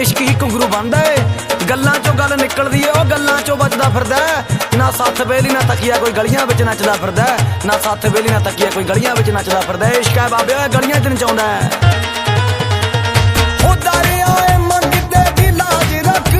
ਇਸ਼ਕ ਹੀ ਕੰਗਰੂ ਬੰਦਾ ਏ। ਗੱਲਾਂ ਚੋਂ ਗੱਲ ਨਿਕਲਦੀ ਏ, ਉਹ ਗੱਲਾਂ ਚੋਂ ਬਚਦਾ ਫਿਰਦਾ ਨਾ ਸੱਥ ਵੇਲੀ ਨਾ ਤਕੀਆ ਕੋਈ ਗਲੀਆਂ ਵਿੱਚ ਨੱਚਦਾ ਫਿਰਦਾ ਨਾ ਸੱਥ ਵੇਲੀ ਨਾ ਤਕੀਆ ਕੋਈ ਗਲੀਆਂ ਵਿੱਚ ਨੱਚਦਾ ਫਿਰਦਾ ਇਸ਼ਕ ਹੈ ਬਾਬਿਆ ਗਲੀਆਂ 'ਚ ਨਚਾਉਂਦਾ ਉਹ ਦਰਿਆ ਏ ਮੰਗਦੇ ਦਿਲਾਂ 'ਚ ਰੱਖ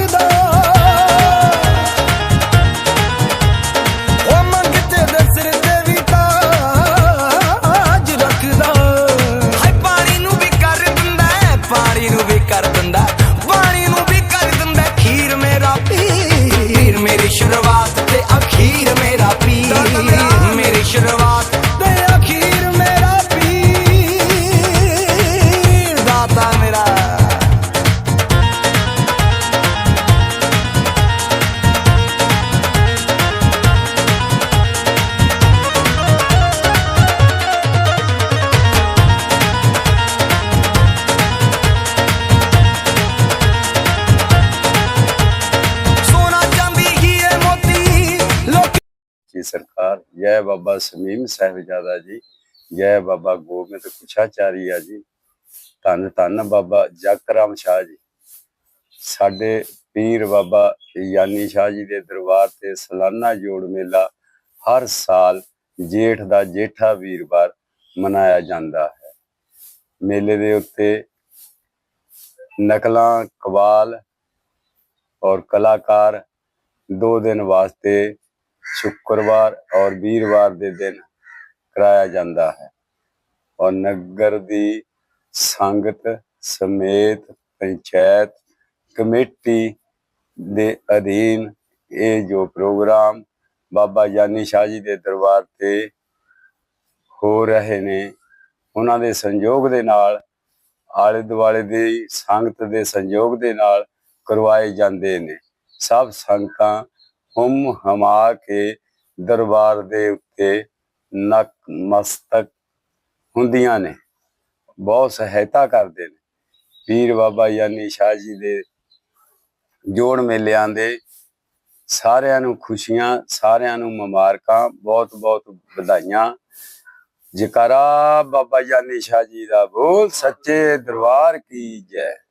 ਜੀ ਸਰਕਾਰ, ਜੈ ਬਾਬਾ ਸਮੀਮ ਸਾਹਿਬਜ਼ਾਦਾ ਜੀ, ਜੈ ਬਾਬਾ ਗੋਬਿੰਦ ਕੁਛਾਚਾਰੀਆ ਜੀ, ਧੰਨ ਧੰਨ ਬਾਬਾ ਜਗਰਾਮ ਸ਼ਾਹ ਜੀ। ਸਾਡੇ ਪੀਰ ਬਾਬਾ ਯਾਨੀ ਸ਼ਾਹ ਜੀ ਦੇ ਦਰਬਾਰ ਤੇ ਸਾਲਾਨਾ ਜੋੜ ਮੇਲਾ ਹਰ ਸਾਲ ਜੇਠ ਦਾ ਜੇਠਾ ਵੀਰਵਾਰ ਮਨਾਇਆ ਜਾਂਦਾ ਹੈ। ਮੇਲੇ ਦੇ ਉੱਤੇ ਨਕਲਾਂ, ਕਵਾਲ ਔਰ ਕਲਾਕਾਰ ਦੋ ਦਿਨ ਵਾਸਤੇ ਸ਼ੁੱਕਰਵਾਰ ਔਰ ਵੀਰਵਾਰ ਦੇ ਦਿਨ ਕਰਾਇਆ ਜਾਂਦਾ ਹੈ। ਔਰ ਨਗਰ ਦੀ ਸੰਗਤ ਸਮੇਤ ਪੰਚਾਇਤ ਕਮੇਟੀ ਦੇ ਅਧੀਨ ਇਹ ਜੋ ਪ੍ਰੋਗਰਾਮ ਬਾਬਾ ਜਾਨੀ ਸ਼ਾਹ ਜੀ ਦੇ ਦਰਬਾਰ ਤੇ ਹੋ ਰਹੇ ਨੇ, ਉਹਨਾਂ ਦੇ ਸੰਯੋਗ ਦੇ ਨਾਲ, ਆਲੇ ਦੁਆਲੇ ਦੀ ਸੰਗਤ ਦੇ ਸੰਯੋਗ ਦੇ ਨਾਲ ਕਰਵਾਏ ਜਾਂਦੇ ਨੇ। ਸਭ ਸੰਗਤਾਂ ਹੁਮ ਹਮਾ ਕੇ ਦਰਬਾਰ ਦੇ ਉੱਤੇ ਨਕ ਮਸਤਕ ਹੁੰਦੀਆਂ ਨੇ। ਬਹੁਤ ਸਹਾਇਤਾ ਕਰਦੇ ਨੇ। ਪੀਰ ਬਾਬਾ ਯਾਨੀ ਸ਼ਾਹ ਜੀ ਦੇ ਜੋੜ ਮੇਲਿਆਂ ਦੇ ਸਾਰਿਆਂ ਨੂੰ ਖੁਸ਼ੀਆਂ, ਸਾਰਿਆਂ ਨੂੰ ਮੁਬਾਰਕਾਂ ਬਹੁਤ ਬਹੁਤ ਵਧਾਈਆਂ। ਜਕਾਰਾ ਬਾਬਾ ਯਾਨੀ ਸ਼ਾਹ ਜੀ ਦਾ ਬੋਲ, ਸੱਚੇ ਦਰਬਾਰ ਕੀ ਜੈ।